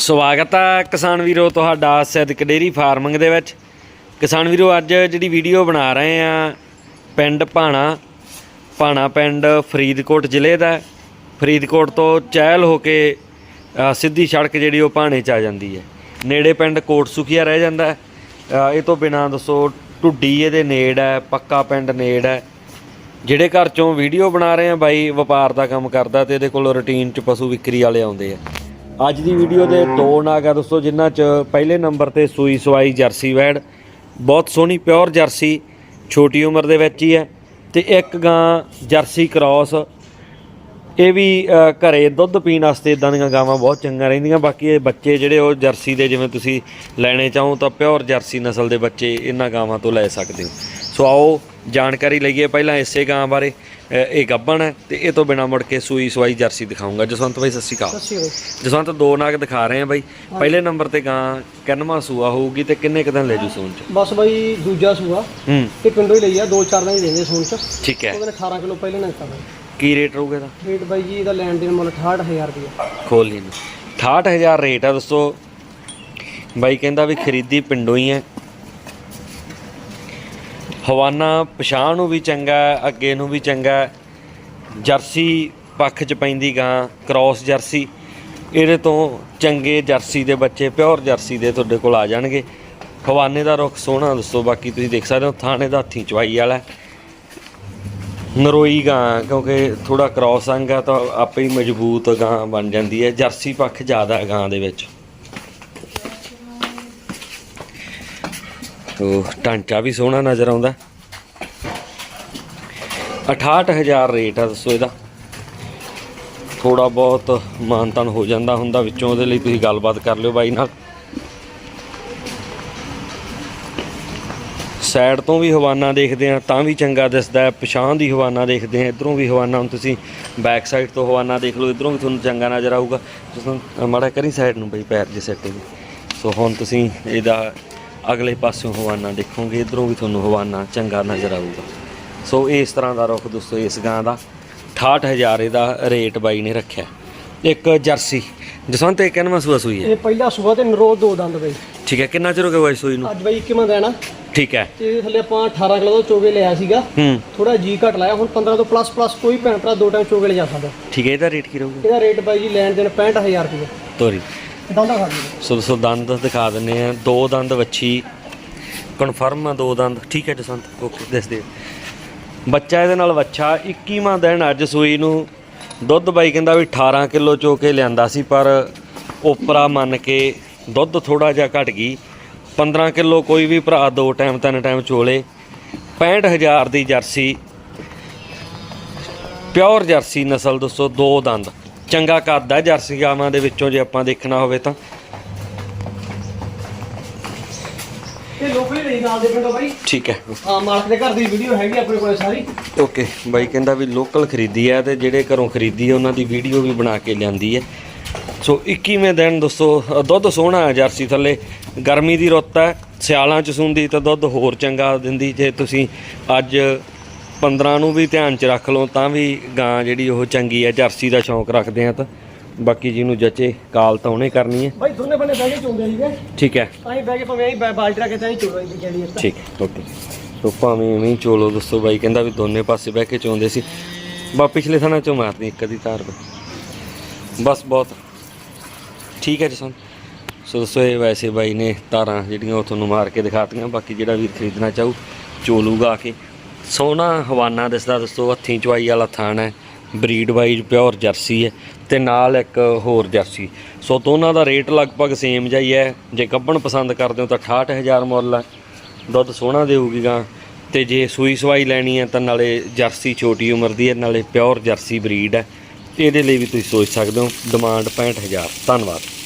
ਸਵਾਗਤ ਹੈ ਕਿਸਾਨ ਵੀਰੋ ਤੁਹਾਡਾ ਸਿੱਧਕ ਡੇਰੀ ਫਾਰਮਿੰਗ ਦੇ ਵਿੱਚ। ਕਿਸਾਨ ਵੀਰੋ, ਅੱਜ ਜਿਹੜੀ ਵੀਡੀਓ ਬਣਾ ਰਹੇ ਆ, ਪਿੰਡ ਭਾਣਾ ਭਾਣਾ ਪਿੰਡ ਫਰੀਦਕੋਟ ਜ਼ਿਲ੍ਹੇ ਦਾ। ਫਰੀਦਕੋਟ ਤੋਂ ਚਹਿਲ ਹੋ ਕੇ ਸਿੱਧੀ ਸੜਕ ਜਿਹੜੀ ਉਹ ਭਾਣੇ ਚ ਆ ਜਾਂਦੀ ਹੈ। ਨੇੜੇ ਪਿੰਡ ਕੋਟ ਸੁਖੀਆ ਰਹਿ ਜਾਂਦਾ ਇਹ ਤੋਂ ਬਿਨਾਂ ਦੱਸੋ, ਢੁੱਡੀ ਇਹਦੇ ਨੇੜ ਹੈ, ਪੱਕਾ ਪਿੰਡ ਨੇੜ ਹੈ। ਜਿਹੜੇ ਘਰ ਚੋਂ ਵੀਡੀਓ ਬਣਾ ਰਹੇ ਆ ਬਾਈ, ਵਪਾਰ ਦਾ ਕੰਮ ਕਰਦਾ ਤੇ ਇਹਦੇ ਕੋਲ ਰੁਟੀਨ ਚ ਪਸ਼ੂ ਵਿਕਰੀ ਵਾਲੇ ਆਉਂਦੇ ਆ। ਅੱਜ ਦੀ ਵੀਡੀਓ ਦੇ ਦੋ ਨਾਗ ਆ ਦੋਸਤੋ ਜਿਨ੍ਹਾਂ ਚ ਪਹਿਲੇ ਨੰਬਰ ਤੇ ਸੂਈ ਸਵਾਈ ਜਰਸੀ ਵੈੜ ਬਹੁਤ ਸੋਹਣੀ ਪਿਓਰ ਜਰਸੀ ਛੋਟੀ ਉਮਰ ਦੇ ਵਿੱਚ ਹੀ ਹੈ ਤੇ ਇੱਕ ਗਾਂ ਜਰਸੀ ਕ੍ਰਾਸ। ਇਹ ਵੀ ਅ, ਘਰੇ ਦੁੱਧ ਪੀਣ ਵਾਸਤੇ ਇਦਾਂ ਦੀਆਂ ਗਾਵਾਂ ਬਹੁਤ ਚੰਗੀਆਂ ਰਹਿੰਦੀਆਂ। ਬਾਕੀ ਇਹ ਬੱਚੇ ਜਿਹੜੇ ਉਹ ਜਰਸੀ ਦੇ ਜਿਵੇਂ ਤੁਸੀਂ ਲੈਣੇ ਚਾਹੋ ਤਾਂ ਪਿਓਰ ਜਰਸੀ ਨਸਲ ਦੇ ਬੱਚੇ ਇਹਨਾਂ ਗਾਵਾਂ ਤੋਂ ਲੈ ਸਕਦੇ ਹੋ। ਸੋ ਆਓ ਜਾਣਕਾਰੀ ਲਈਏ ਪਹਿਲਾਂ ਇਸੇ ਗਾਂ ਬਾਰੇ। ਇਹ ਗੱਬਣ ਹੈ ਤੇ ਇਹ ਤੋਂ ਬਿਨਾ ਮੁੜ ਕੇ ਸੂਈ ਸਵਾਈ ਜਰਸੀ ਦਿਖਾਉਂਗਾ। ਜਸਵੰਤ ਬਾਈ ਸਤਿ ਸ਼੍ਰੀ ਅਕਾਲ। ਸੱਸੀ ਹੋਈ ਜਸਵੰਤ ਦੋ ਨਾਗ ਦਿਖਾ ਰਹੇ ਆ ਬਾਈ। ਪਹਿਲੇ ਨੰਬਰ ਤੇ ਗਾਂ ਕਿੰਨਵਾਂ ਸੂਆ ਹੋਊਗੀ ਤੇ ਕਿੰਨੇ ਕੁ ਦਿਨ ਲੈ ਜੂ ਸੂਣ ਚ? ਬਸ ਬਾਈ ਦੂਜਾ ਸੂਆ। ਹੂੰ। ਤੇ ਪਿੰਡੋਂ ਹੀ ਲਈ ਆ ਦੋ ਚਾਰ ਦਿਨ ਹੀ ਰਹਿੰਦੇ ਸੂਣ ਚ। ਠੀਕ ਹੈ। ਉਹਦੇ ਨੇ 18 ਕਿਲੋ ਪਹਿਲਾਂ ਨਾ ਦਿੱਤਾ ਕੀ ਰੇਟ ਰਹੂਗਾ ਇਹਦਾ? ਰੇਟ ਬਾਈ ਜੀ ਇਹਦਾ ਲੈਣ ਦੇਣ ਮੁੱਲ 68000 ਰੁਪਏ ਖੋਲ ਲਈ ਨੂੰ 68000 ਰੇਟ ਆ ਦੋਸਤੋ। ਬਾਈ ਕਹਿੰਦਾ ਵੀ ਖਰੀਦੀ ਪਿੰਡੋਂ ਹੀ ਹੈ। ਹਵਾਨਾ ਪਛਾਣ ਨੂੰ ਵੀ ਚੰਗਾ ਅੱਗੇ ਨੂੰ ਵੀ ਚੰਗਾ ਜਰਸੀ ਪੱਖ ਚ ਪੈਂਦੀ ਗਾਂ ਕ੍ਰਾਸ ਜਰਸੀ। ਇਹਦੇ ਤੋਂ ਚੰਗੇ ਜਰਸੀ ਦੇ ਬੱਚੇ ਪਿਓਰ ਜਰਸੀ ਦੇ ਤੁਹਾਡੇ ਕੋਲ ਆ ਜਾਣਗੇ। ਹਵਾਨੇ ਦਾ ਰੁੱਖ ਸੋਹਣਾ ਦੱਸੋ, ਬਾਕੀ ਤੁਸੀਂ ਦੇਖ ਸਕਦੇ ਹੋ, ਥਾਣੇ ਦਾ ਹੱਥੀਂ ਚਵਾਈ ਵਾਲਾ ਨਰੋਈ ਗਾਂ, ਕਿਉਂਕਿ ਥੋੜਾ ਕ੍ਰਾਸ ਅੰਗ ਆ ਤਾਂ ਆਪੇ ਹੀ ਮਜ਼ਬੂਤ ਗਾਂ ਬਣ ਜਾਂਦੀ ਹੈ। ਜਰਸੀ ਪੱਖ ਜ਼ਿਆਦਾ ਗਾਂ ਦੇ ਵਿੱਚ। ਸੋ ਢਾਂਚਾ ਵੀ ਸੋਹਣਾ ਨਜ਼ਰ ਆਉਂਦਾ। 68000 ਰੇਟ ਆ, ਦੱਸੋ ਇਹਦਾ। ਥੋੜਾ ਬਹੁਤ ਮਾਨਤਨ ਹੋ ਜਾਂਦਾ ਹੁੰਦਾ ਵਿੱਚੋਂ, ਉਹਦੇ ਲਈ ਤੁਸੀਂ ਗੱਲਬਾਤ ਕਰ ਲਿਓ ਬਾਈ ਨਾਲ। ਸਾਈਡ ਤੋਂ ਵੀ ਹਵਾਨਾ ਦੇਖਦੇ ਆ ਤਾਂ ਵੀ ਚੰਗਾ ਦਿਸਦਾ ਹੈ। ਪਛਾਣ ਦੀ ਹਵਾਨਾ ਦੇਖਦੇ ਆ ਇਧਰੋਂ ਵੀ ਹਵਾਨਾ। ਹੁਣ ਤੁਸੀਂ ਬੈਕ ਸਾਈਡ ਤੋਂ ਹਵਾਨਾ ਦੇਖ ਲਓ, ਇਧਰੋਂ ਵੀ ਤੁਹਾਨੂੰ ਚੰਗਾ ਨਜ਼ਰ ਆਊਗਾ। ਤੁਸੀਂ ਮਾੜਾ ਕਰੀ ਸਾਈਡ ਨੂੰ ਬਈ, ਪੈਰ ਜੇ ਸੈੱਟ ਸੋ ਹੁਣ ਤੁਸੀਂ ਇਹਦਾ ਅਗਲੇ ਪਾਸਿਓਂ ਹਵਾਨਾ ਦੇਖੋਗੇ ਇਧਰੋਂ ਵੀ ਤੁਹਾਨੂੰ ਹਵਾਨਾ ਚੰਗਾ ਨਜ਼ਰ ਆਊਗਾ। ਸੋ ਇਸ ਤਰ੍ਹਾਂ ਦਾ ਰੁੱਖ ਦੋਸਤੋ ਇਸ ਗਾਂ ਦਾ 68000 ਇਹਦਾ ਰੇਟ ਬਾਈ ਨੇ ਰੱਖਿਆ। ਇੱਕ ਜਰਸੀ ਜਸਵੰਤ ਇਹ ਕਿੰਨਵਾਂ ਸੂਆ ਸੂਈ ਹੈ? ਇਹ ਪਹਿਲਾ ਸੂਆ ਤੇ ਨਰੋ ਦੋ ਦੰਦ ਬਾਈ। ਠੀਕ ਹੈ ਕਿੰਨਾ ਚਿਰ ਹੋ ਗਿਆ ਬਾਈ ਸੂਈ ਨੂੰ? ਅੱਜ ਬਾਈ ਕਿਵੇਂ ਦੇਣਾ ਠੀਕ ਹੈ। ਤੇ ਥੱਲੇ ਆਪਾਂ 18 ਕਿਲੋ ਦਾ ਚੋਗੇ ਲਿਆ ਸੀਗਾ। ਹੂੰ। ਥੋੜਾ ਜੀ ਘਟ ਲਾਇਆ ਹੁਣ 15 ਤੋਂ ਪਲੱਸ ਪਲੱਸ ਕੋਈ ਭੈਣ ਭਰਾ ਦੋ ਟਾਈਮ ਚੋਗੇ ਲੈ ਜਾ ਸਕਦਾ। ਠੀਕ ਹੈ ਇਹਦਾ ਰੇਟ ਕੀ ਰਹੂਗਾ? ਇਹਦਾ ਰੇਟ ਬਾਈ ਜੀ ਲੈਣ ਦੇਣ 65000 ਰੁਪਏ। ਤੋਰੀ। ਦੰਦਾ ਖਾ ਲਈ ਸੋ ਸੋ ਦੰਦ ਦਿਖਾ ਦਿੰਨੇ ਆ ਦੋ ਦੰਦ ਵੱਛੀ। ਕਨਫਰਮ ਆ, ਦੋ ਦੰਦ। ਠੀਕ ਹੈ ਜਸਵੰਤ, ਓਕੇ, ਦੱਸ ਦੇ। ਬੱਚਾ ਇਹਦੇ ਨਾਲ ਵੱਛਾ। 21ਵਾਂ ਦਿਨ ਅੱਜ ਸੂਈ ਨੂੰ ਦੁੱਧ ਬਾਈ ਕਹਿੰਦਾ ਵੀ 18 ਕਿਲੋ ਚੋ ਕੇ ਲਿਆਂਦਾ ਸੀ, ਪਰ ਉਪਰਾ ਮੰਨ ਕੇ ਦੁੱਧ ਥੋੜਾ ਜਿਹਾ ਘਟ ਗਈ। 15 ਕਿਲੋ ਕੋਈ ਵੀ ਭਰਾ ਦੋ ਟਾਈਮ, ਤਿੰਨ ਟਾਈਮ ਚੋਲੇ। 65000 ਦੀ ਜਰਸੀ। ਪਿਓਰ ਜਰਸੀ ਨਸਲ, ਦੱਸੋ, ਦੋ ਦੰਦ। ਚੰਗਾ ਕੱਦ ਹੈ ਜਰਸੀ ਗਾਵਾਂ ਦੇ ਵਿੱਚੋਂ ਜੇ ਆਪਾਂ ਦੇਖਣਾ ਹੋਵੇ ਤਾਂ। ਇਹ ਲੋਕਲੀ ਲਈ ਨਾਲ ਦੇ ਪਿੰਡੋਂ ਬਾਈ। ਠੀਕ ਹੈ। ਹਾਂ ਮਾਲਕ ਦੇ ਘਰ ਦੀ ਵੀਡੀਓ ਹੈਗੀ ਆਪਣੇ ਕੋਲੇ ਸਾਰੀ। ਓਕੇ ਬਾਈ ਕਹਿੰਦਾ ਵੀ ਲੋਕਲ ਖਰੀਦੀ ਹੈ ਤੇ ਜਿਹੜੇ ਘਰੋਂ ਖਰੀਦੀ ਹੈ ਉਹਨਾਂ ਦੀ ਵੀਡੀਓ ਵੀ ਬਣਾ ਕੇ ਲਿਆਂਦੀ ਹੈ ਸੋ 21ਵੇਂ ਦਿਨ ਦੋਸਤੋ ਦੁੱਧ ਸੋਹਣਾ ਹੈ ਜਰਸੀ ਥੱਲੇ। ਗਰਮੀ ਦੀ ਰੁੱਤ ਹੈ ਸਿਆਲਾਂ ਚ ਸੁੰਦੀ ਤਾਂ ਦੁੱਧ ਹੋਰ ਚੰਗਾ ਦਿੰਦੀ। ਜੇ ਤੁਸੀਂ ਅੱਜ 15 ਨੂੰ ਵੀ ਧਿਆਨ ਚ ਰੱਖ ਲਓ ਤਾਂ ਵੀ ਗਾਂ ਜਿਹੜੀ ਉਹ ਚੰਗੀ ਹੈ ਜਰਸੀ ਦਾ ਸ਼ੌਂਕ ਰੱਖਦੇ ਆ ਤਾਂ। ਬਾਕੀ ਜਿਹਨੂੰ ਜਚੇ ਕਾਲ ਤਾਂ ਉਹਨੇ ਕਰਨੀ ਹੈ ਬਾਈ ਦੋਨੇ ਬੰਨੇ ਬਹਿ ਕੇ ਚੋਂਦੇ ਸੀਗੇ। ਠੀਕ ਹੈ ਹੀ ਬਹਿ ਕੇ ਭਾਵੇਂ ਅਸੀਂ ਬਾਲਟੀ ਰੱਖ ਕੇ ਤਾਂ ਹੀ ਚੋੜਾ ਜੀ ਜਿਹੜੀ ਠੀਕ ਹੈ ਓਕੇ। ਸੋ ਭਾਵੇਂ ਐਵੇਂ ਚੋਲੋ ਦੋਸਤੋ ਬਾਈ ਕਹਿੰਦਾ ਵੀ ਦੋਨੇ ਪਾਸੇ ਬਹਿ ਕੇ ਚੋਂਦੇ ਸੀ। ਬਾ ਪਿਛਲੇ ਥਾਣਾ ਚੋਂ ਮਾਰਦੀ ਇੱਕ ਅੱਧੀ ਤਾਰ। ਬਸ। ਬਹੁਤ। ਠੀਕ ਹੈ ਜੀ ਸਨ ਸੋ ਦੋਸਤੋ ਇਹ ਵੈਸੇ ਬਾਈ ਨੇ ਤਾਰਾਂ ਜਿਹੜੀਆਂ ਉਹ ਤੁਹਾਨੂੰ ਮਾਰ ਕੇ ਦਿਖਾਤੀਆਂ ਬਾਕੀ ਜਿਹੜਾ ਵੀ ਖਰੀਦਣਾ ਚਾਹੂ ਚੋਲੂਗਾ ਆ ਕੇ। ਸੋਹਣਾ ਹਵਾਨਾ ਦਿਸਦਾ ਦੋਸਤੋ, ਹੱਥੀਂ ਚਵਾਈ ਵਾਲਾ ਥਾਣ ਹੈ, ਬਰੀਡ ਵਾਈਜ਼ ਪਿਓਰ ਜਰਸੀ ਹੈ ਤੇ ਨਾਲ ਇੱਕ ਹੋਰ ਜਰਸੀ। ਸੋ ਦੋਨਾਂ ਦਾ ਰੇਟ ਲਗਭਗ ਸੇਮ ਜਿਹਾ ਹੀ ਹੈ, ਜੇ ਕੱਪਣ ਪਸੰਦ ਕਰਦੇ ਹੋ ਤਾਂ 68000 ਮੁੱਲ ਹੈ, ਦੁੱਧ ਸੋਹਣਾ ਦੇਊਗੀ ਗਾਂ। ਤੇ ਜੇ ਸੂਈ ਸਵਾਈ ਲੈਣੀ ਹੈ ਤਾਂ ਨਾਲੇ ਜਰਸੀ ਛੋਟੀ ਉਮਰ ਦੀ ਹੈ, ਨਾਲੇ ਪਿਓਰ ਜਰਸੀ ਬਰੀਡ ਹੈ। ਇਹਦੇ ਲਈ ਵੀ ਤੁਸੀਂ ਸੋਚ ਸਕਦੇ ਹੋ, ਡਿਮਾਂਡ 65000 ਧੰਨਵਾਦ।